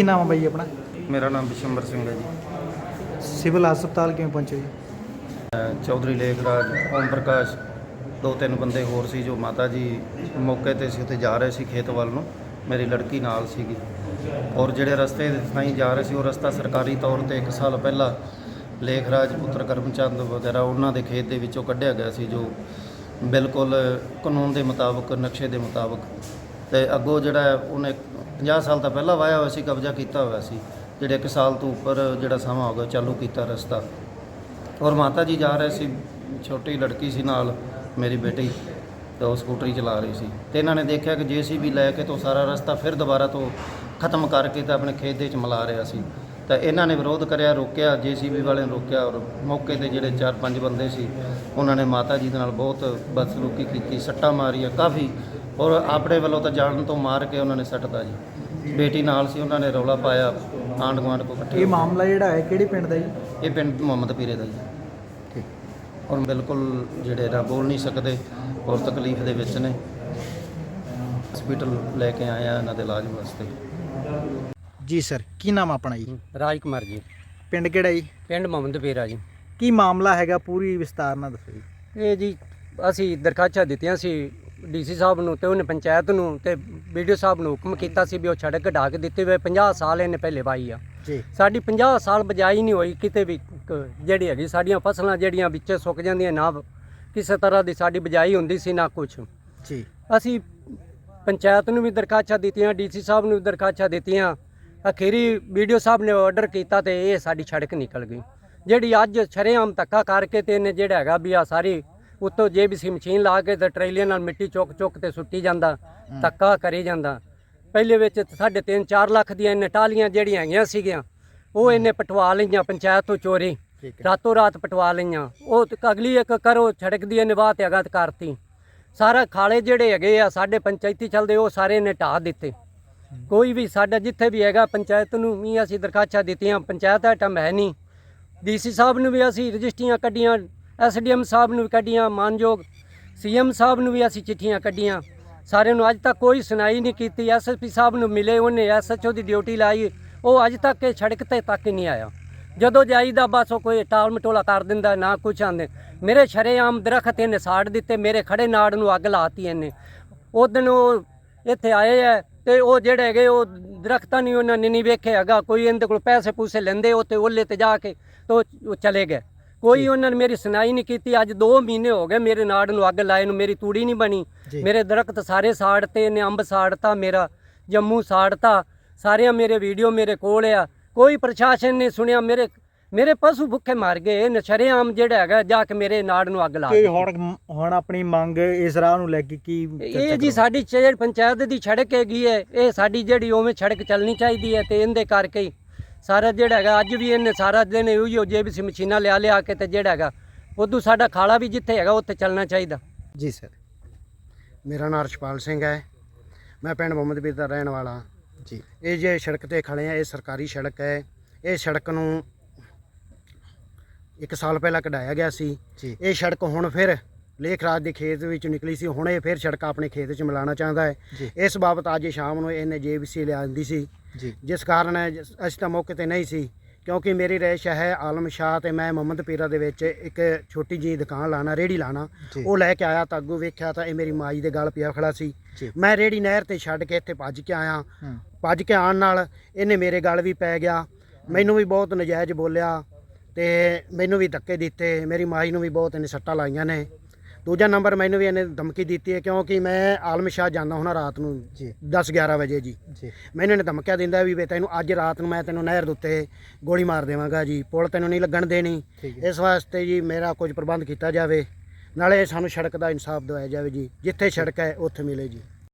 ਕੀ ਨਾਮ ਹੈ ਬਾਈ ਆਪਣਾ? ਮੇਰਾ ਨਾਮ ਬਿਸ਼ੰਬਰ ਸਿੰਘ ਹੈ ਜੀ। ਸਿਵਲ ਹਸਪਤਾਲ ਕਿਵੇਂ ਪਹੁੰਚੇ ਜੀ? ਮੈਂ ਚੌਧਰੀ ਲੇਖਰਾਜ ਓਮ ਪ੍ਰਕਾਸ਼ ਦੋ ਤਿੰਨ ਬੰਦੇ ਹੋਰ ਸੀ ਜੋ ਮਾਤਾ ਜੀ ਮੌਕੇ ਤੇ ਸੀ ਉੱਥੇ ਜਾ ਰਹੇ ਸੀ ਖੇਤ ਵੱਲ ਨੂੰ। ਮੇਰੀ ਲੜਕੀ ਨਾਲ ਸੀਗੀ। ਔਰ ਜਿਹੜੇ ਰਸਤੇ ਥਾਈਂ ਜਾ ਰਹੇ ਸੀ ਉਹ ਰਸਤਾ ਸਰਕਾਰੀ ਤੌਰ ਤੇ 1 ਸਾਲ ਪਹਿਲਾਂ ਲੇਖਰਾਜ ਪੁੱਤਰ ਕਰਮਚੰਦ ਵਗੈਰਾ ਉਹਨਾਂ ਦੇ ਖੇਤ ਦੇ ਵਿੱਚੋਂ ਕੱਢਿਆ ਗਿਆ ਸੀ ਜੋ ਬਿਲਕੁਲ ਕਾਨੂੰਨ ਦੇ ਮੁਤਾਬਕ ਨਕਸ਼ੇ ਦੇ ਮੁਤਾਬਕ ਤੇ ਅੱਗੋਂ ਜਿਹੜਾ ਉਹਨੇ 50 ਸਾਲ ਤਾਂ ਪਹਿਲਾਂ ਵਾਇਆ ਹੋਇਆ ਸੀ, ਕਬਜ਼ਾ ਕੀਤਾ ਹੋਇਆ ਸੀ। ਜਿਹੜੇ 1 ਸਾਲ ਤੋਂ ਉੱਪਰ ਜਿਹੜਾ ਸਮਾਂ ਹੋ ਗਿਆ, ਚਾਲੂ ਕੀਤਾ ਰਸਤਾ। ਔਰ ਮਾਤਾ ਜੀ ਜਾ ਰਹੇ ਸੀ, ਛੋਟੀ ਲੜਕੀ ਸੀ ਨਾਲ, ਮੇਰੀ ਬੇਟੀ, ਤੇ ਉਹ ਸਕੂਟਰੀ ਚਲਾ ਰਹੀ ਸੀ। ਤੇ ਇਹਨਾਂ ਨੇ ਦੇਖਿਆ ਕਿ ਜੀਸੀਬੀ ਲੈ ਕੇ ਤੋਂ ਸਾਰਾ ਰਸਤਾ ਫਿਰ ਦੁਬਾਰਾ ਤੋਂ ਖਤਮ ਕਰਕੇ ਤਾਂ ਆਪਣੇ ਖੇਤ ਦੇ ਵਿੱਚ ਮਿਲਾ ਰਿਹਾ ਸੀ। ਤਾਂ ਇਹਨਾਂ ਨੇ ਵਿਰੋਧ ਕਰਿਆ ਰੋਕਿਆ ਜੀਸੀਬੀ ਵਾਲੇ ਨੇ ਰੋਕਿਆ ਔਰ ਮੌਕੇ ਤੇ ਜਿਹੜੇ ਚਾਰ ਪੰਜ ਬੰਦੇ ਸੀ ਉਹਨਾਂ ਨੇ ਮਾਤਾ ਜੀ ਦੇ ਨਾਲ ਬਹੁਤ ਬਦਸਲੂਕੀ ਕੀਤੀ ਸੱਟਾਂ ਮਾਰੀਆਂ ਕਾਫੀ ਔਰ ਆਪਣੇ ਵੱਲੋਂ ਤਾਂ ਜਾਣ ਤੋਂ ਮਾਰ ਕੇ ਉਹਨਾਂ ਨੇ ਸੱਟਦਾ ਜੀ। ਬੇਟੀ ਨਾਲ ਸੀ ਉਹਨਾਂ ਨੇ ਰੌਲਾ ਪਾਇਆ ਆਂਢ ਗੁਆਂਢ ਕੋ ਇਕੱਠੇ ਇਹ। ਮਾਮਲਾ ਜਿਹੜਾ ਹੈ ਕਿਹੜੇ ਪਿੰਡ ਦਾ ਜੀ? ਇਹ ਪਿੰਡ ਮੁਹੰਮਦ ਪੀਰੇ ਦਾ ਜੀ। ਠੀਕ। ਔਰ ਬਿਲਕੁਲ ਜਿਹੜੇ ਨਾ ਬੋਲ ਨਹੀਂ ਸਕਦੇ ਔਰ ਤਕਲੀਫ ਦੇ ਵਿੱਚ ਨੇ। ਹਸਪੀਟਲ ਲੈ ਕੇ ਆਏ ਆ ਇਹਨਾਂ ਦੇ ਇਲਾਜ ਵਾਸਤੇ। ਜੀ ਸਰ ਕੀ ਨਾਮ ਆਪਣਾ ਜੀ? ਰਾਜ ਕੁਮਾਰ ਜੀ। ਪਿੰਡ ਕਿਹੜਾ ਜੀ? ਪਿੰਡ ਮੁਹੰਮਦ ਪੀਰਾ ਜੀ। ਕੀ ਮਾਮਲਾ ਹੈਗਾ ਪੂਰੀ ਵਿਸਤਾਰ ਨਾਲ ਦੱਸੋ ਜੀ। ਇਹ ਜੀ ਅਸੀਂ ਦਰਖਾਸਤਾਂ ਦਿੱਤੀਆਂ ਸੀ ਡੀਸੀ ਸਾਹਿਬ ਨੂੰ ਤੇ ਉਹਨੇ ਪੰਚਾਇਤ ਨੂੰ ਤੇ ਵੀਡੀਓ ਸਾਹਿਬ ਨੂੰ ਹੁਕਮ ਕੀਤਾ ਸੀ ਵੀ ਉਹ ਸੜਕ ਢਾ ਕੇ ਦਿੱਤੇ ਹੋਏ 50 ਸਾਲ ਇਹਨੇ ਪਹਿਲੇ ਵਾਈ ਆ। ਜੀ। ਸਾਡੀ 50 ਸਾਲ ਬਜਾਈ ਨਹੀਂ ਹੋਈ ਕਿਤੇ ਵੀ ਕ- ਜਿਹੜੀ ਹੈਗੀ ਸਾਡੀਆਂ ਫਸਲਾਂ ਜਿਹੜੀਆਂ ਵਿੱਚੇ ਸੁੱਕ ਜਾਂਦੀਆਂ ਨਾ ਕਿਸੇ ਤਰ੍ਹਾਂ ਦੀ ਸਾਡੀ ਬਜਾਈ ਹੁੰਦੀ ਸੀ ਨਾ ਕੁਛ। ਜੀ। ਅਸੀਂ ਪੰਚਾਇਤ ਨੂੰ ਵੀ ਦਰਖਾਸਤਾਂ ਦਿੱਤੀਆਂ ਡੀਸੀ ਸਾਹਿਬ ਨੂੰ ਵੀ ਦਰਖਾਸਤਾਂ ਦਿੱਤੀਆਂ। ਅਖੀਰੀ ਵੀਡੀਓ ਸਾਹਿਬ ਨੇ ਆਰਡਰ ਕੀਤਾ ਤੇ ਇਹ ਸਾਡੀ ਸੜਕ ਨਿਕਲ ਗਈ। ਜਿਹੜੀ ਅੱਜ ਸ਼ਰੇਆਮ ਧੱਕਾ ਕਰਕੇ ਤੇ ਇਹਨੇ ਜਿਹੜਾ ਹੈਗਾ ਵੀ ਆ ਸਾਰੀ ਉੱਤੋਂ ਜੇਬੀਸੀ ਮਸ਼ੀਨ ਲਾ ਕੇ ਤੇ ਟਰੇਲੀਆਂ ਨਾਲ ਮਿੱਟੀ ਚੁੱਕ ਚੁੱਕ ਤੇ ਸੁੱਟੀ ਜਾਂਦਾ ਧੱਕਾ ਕਰੀ ਜਾਂਦਾ। ਪਹਿਲੇ ਵਿੱਚ ਸਾਢੇ ਤਿੰਨ 4 ਲੱਖ ਦੀਆਂ ਇਹਨੇ ਟਾਲੀਆਂ ਜਿਹੜੀਆਂ ਹੈਗੀਆਂ ਸੀਗੀਆਂ ਉਹ ਇਹਨੇ ਪਟਵਾ ਲਈਆਂ ਪੰਚਾਇਤ ਤੋਂ ਚੋਰੀ ਰਾਤੋਂ ਰਾਤ ਪਟਵਾ ਲਈਆਂ। ਉਹ ਅਗਲੀ ਇੱਕ ਕਰੋ ਛੜਕ ਦੀ ਨਿਵਾਹ ਤੇ ਅਗਤ ਕਰਤੀ। ਸਾਰਾ ਖਾਲੇ ਜਿਹੜੇ ਹੈਗੇ ਆ ਸਾਡੇ ਪੰਚਾਇਤੀ ਚੱਲਦੇ ਉਹ ਸਾਰੇ ਨੇ ਢਾਹ ਦਿੱਤੇ। ਕੋਈ ਵੀ ਸਾਡਾ ਜਿੱਥੇ ਵੀ ਹੈਗਾ ਪੰਚਾਇਤ ਨੂੰ ਵੀ ਅਸੀਂ ਦਰਖਾਸਤਾਂ ਦਿੱਤੀਆਂ, ਪੰਚਾਇਤ ਦਾ ਹੈ ਨਹੀਂ। ਡੀਸੀ ਸਾਹਿਬ ਨੂੰ ਵੀ ਅਸੀਂ ਰਜਿਸਟਰੀਆਂ ਕੱਢੀਆਂ, ਐਸਡੀਐਮ ਸਾਹਿਬ ਨੂੰ ਵੀ ਕੱਢੀਆਂ, ਮਾਨਯੋਗ ਸੀਐਮ ਸਾਹਿਬ ਨੂੰ ਵੀ ਅਸੀਂ ਚਿੱਠੀਆਂ ਕੱਢੀਆਂ। ਸਾਰਿਆਂ ਨੂੰ ਅੱਜ ਤੱਕ ਕੋਈ ਸੁਣਾਈ ਨਹੀਂ ਕੀਤੀ, ਐਸਐਸਪੀ ਸਾਹਿਬ ਨੂੰ ਮਿਲੇ ਉਹਨੇ, ਐਸਐਚਓ ਦੀ ਡਿਊਟੀ ਲਾਈ, ਉਹ ਅੱਜ ਤੱਕ ਇਹ ਸੜਕ ਤੇ ਤੱਕ ਹੀ ਨਹੀਂ ਆਇਆ। ਜਦੋਂ ਜਾਈਦਾ ਬਸ ਉਹ ਕੋਈ ਟਾਲ ਮਟੋਲਾ ਕਰ ਦਿੰਦਾ, ਨਾ ਕੁਛ ਆਂਦੇ। ਮੇਰੇ ਸ਼ਰੇਆਮ ਦਰਖਤ ਇਹਨੇ ਸਾੜ ਦਿੱਤੇ, ਮੇਰੇ ਖੜੇ ਨਾੜ ਨੂੰ ਅੱਗ ਲਾਤੀ ਇਹਨੇ। ਉਹ ਦਿਨ ਉਹ ਇੱਥੇ ਆਏ ਆ ਤੇ ਉਹ ਜਿਹੜੇ ਹੈਗੇ ਉਹ ਦਰਖਤਾਂ ਨਹੀਂ ਉਹਨਾਂ ਨੇ ਨਹੀਂ ਵੇਖਿਆ ਹੈਗਾ। ਕੋਈ ਇਹਦੇ ਕੋਲ ਪੈਸੇ ਪੂਸੇ ਲੈਂਦੇ ਉਹ ਤੇ ਉਹਲੇ ਤੇ ਜਾ ਕੇ ਤੋ ਉਹ ਚਲੇ ਗਏ। ਕੋਈ ਉਹਨਾਂ ਨੇ ਮੇਰੀ ਸੁਣਾਈ ਨਹੀਂ ਕੀਤੀ। ਅੱਜ 2 ਮਹੀਨੇ ਹੋ ਗਏ ਮੇਰੇ ਨਾੜ ਨੂੰ ਅੱਗ ਲਾਏ ਨੂੰ ਮੇਰੀ ਤੂੜੀ ਨਹੀਂ ਬਣੀ। ਮੇਰੇ ਦਰਖਤ ਸਾਰੇ ਸਾੜਤੇ ਇਹਨੇ ਅੰਬ ਸਾੜਤਾ ਮੇਰਾ ਜੰਮੂ ਸਾੜਤਾ। ਸਾਰਿਆਂ ਮੇਰੇ ਵੀਡੀਓ ਮੇਰੇ ਕੋਲ ਆ। ਕੋਈ ਪ੍ਰਸ਼ਾਸਨ ਨੇ ਸੁਣਿਆ। ਮੇਰੇ ਮੇਰੇ ਪਸ਼ੂ ਭੁੱਖੇ ਮਰ ਗਏ ਨਸ਼ਰੇਆਮ ਜਿਹੜਾ ਹੈਗਾ ਜਾ ਕੇ ਮੇਰੇ ਨਾੜ ਨੂੰ ਅੱਗ ਲਾ ਦਿੱਤੀ। ਹੁਣ ਹੁਣ ਆਪਣੀ ਮੰਗ ਇਸ ਰਾਹ ਨੂੰ ਲੈ ਕੇ ਕੀ ਇਹ ਜੀ ਸਾਡੀ ਜਿਹੜੀ ਪੰਚਾਇਤ ਦੀ ਸੜਕ ਹੈਗੀ ਹੈ ਇਹ ਸਾਡੀ ਜਿਹੜੀ ਉਵੇਂ ਸੜਕ ਚੱਲਣੀ ਚਾਹੀਦੀ ਹੈ ਤੇ ਇਹਦੇ ਕਰਕੇ ਹੀ ਸਾਰਾ ਜਿਹੜਾ ਹੈਗਾ ਅੱਜ ਵੀ ਇਹਨੇ ਸਾਰਾ ਦਿਨ ਇਹੀ ਹੋ ਜੇ ਵੀ ਮਸ਼ੀਨਾਂ ਲਿਆ ਲਿਆ ਕੇ ਤੇ ਜਿਹੜਾ ਹੈਗਾ ਉਦੋਂ ਸਾਡਾ ਖਾਲਾ ਵੀ ਜਿੱਥੇ ਹੈਗਾ ਉੱਥੇ ਚੱਲਣਾ ਚਾਹੀਦਾ? ਜੀ ਸਰ ਮੇਰਾ ਨਾਮ ਰਛਪਾਲ ਸਿੰਘ ਹੈ ਮੈਂ ਪਿੰਡ ਮੁਹੰਮਦਪੁਰ ਦਾ ਰਹਿਣ ਵਾਲਾ। ਜੀ ਇਹ ਜੇ ਸੜਕ ਤੇ ਖੜੇ ਆ ਇਹ ਸਰਕਾਰੀ ਸੜਕ ਹੈ ਇਹ ਸੜਕ ਨੂੰ ਇੱਕ ਸਾਲ ਪਹਿਲਾਂ ਕਢਾਇਆ ਗਿਆ ਸੀ। ਜੀ। ਇਹ ਸੜਕ ਹੁਣ ਫਿਰ ਲੇਖ ਰਾਜ ਦੇ ਖੇਤ ਵਿੱਚ ਨਿਕਲੀ ਸੀ। ਹੁਣ ਇਹ ਫਿਰ ਸੜਕ ਆਪਣੇ ਖੇਤ ਵਿੱਚ ਮਿਲਾਉਣਾ ਚਾਹੁੰਦਾ ਹੈ। ਇਸ ਬਾਬਤ ਅੱਜ ਸ਼ਾਮ ਨੂੰ ਇਹਨੇ ਜੇਬੀਸੀ ਲਿਆਂਦੀ ਸੀ। ਜੀ। ਜਿਸ ਕਾਰਨ ਜਿਸ- ਅਸੀਂ ਤਾਂ ਮੌਕੇ ਤੇ ਨਹੀਂ ਸੀ। ਕਿਉਂਕਿ ਮੇਰੀ ਰਹਿਸ਼ ਹੈ ਆਲਮ ਸ਼ਾਹ ਤੇ ਮੈਂ ਮੁਹੰਮਦ ਪੀਰਾ ਦੇ ਵਿੱਚ ਇੱਕ ਛੋਟੀ ਜੀ ਦੁਕਾਨ ਲਾਣਾ ਰੇੜੀ ਲਾਣਾ ਜੀ। ਉਹ ਲੈ ਕੇ ਆਇਆ ਤਾਂ ਅੱਗੋਂ ਵੇਖਿਆ ਤਾਂ ਇਹ ਮੇਰੀ ਮਾਈ ਦੇ ਗਲ ਪਿਆ ਖੜਾ ਸੀ। ਜੀ। ਮੈਂ ਰੇੜੀ ਨਹਿਰ ਤੇ ਛੱਡ ਕੇ ਇੱਥੇ ਭੱਜ ਕੇ ਆਇਆ। ਹੂੰ। ਭੱਜ ਕੇ ਆਉਣ ਨਾਲ ਇਹਨੇ ਮੇਰੇ ਗਲ ਵੀ ਪੈ ਗਿਆ। ਮੈਨੂੰ ਵੀ ਬਹੁਤ ਨਜਾਇਜ਼ ਬੋਲਿਆ। ਤੇ ਮੈਨੂੰ ਵੀ ਧੱਕੇ ਦਿੱਤੇ ਮੇਰੀ ਮਾਈ ਨੂੰ ਵੀ ਬਹੁਤ ਇਹਨੇ ਸੱਟਾਂ ਲਾਈਆਂ ਨੇ। ਦੂਜਾ ਨੰਬਰ ਮੈਨੂੰ ਵੀ ਇਹਨੇ ਧਮਕੀ ਦਿੱਤੀ ਹੈ ਕਿਉਂਕਿ ਮੈਂ ਆਲਮ ਸ਼ਾਹ ਜਾਂਦਾ ਹੁਣਾ ਰਾਤ ਨੂੰ ਜੀ। 10 11 ਵਜੇ ਜੀ। ਜੀ। ਮੈਨੂੰ ਇਹਨੇ ਧਮਕਿਆ ਦਿੰਦਾ ਵੀ ਵੇ ਤੈਨੂੰ ਅੱਜ ਰਾਤ ਨੂੰ ਮੈਂ ਤੈਨੂੰ ਨਹਿਰ ਦੇ ਉੱਤੇ ਗੋਲੀ ਮਾਰ ਦੇਵਾਂਗਾ ਜੀ ਪੁਲ ਤੈਨੂੰ ਨਹੀਂ ਲੱਗਣ ਦੇਣੀ। ਇਸ ਵਾਸਤੇ ਜੀ ਮੇਰਾ ਕੁਝ ਪ੍ਰਬੰਧ ਕੀਤਾ ਜਾਵੇ ਨਾਲੇ ਸਾਨੂੰ ਸੜਕ ਦਾ ਇਨਸਾਫ ਦਿਵਾਇਆ ਜਾਵੇ ਜੀ ਜਿੱਥੇ ਸੜਕ ਹੈ ਉੱਥੇ ਮਿਲੇ ਜੀ।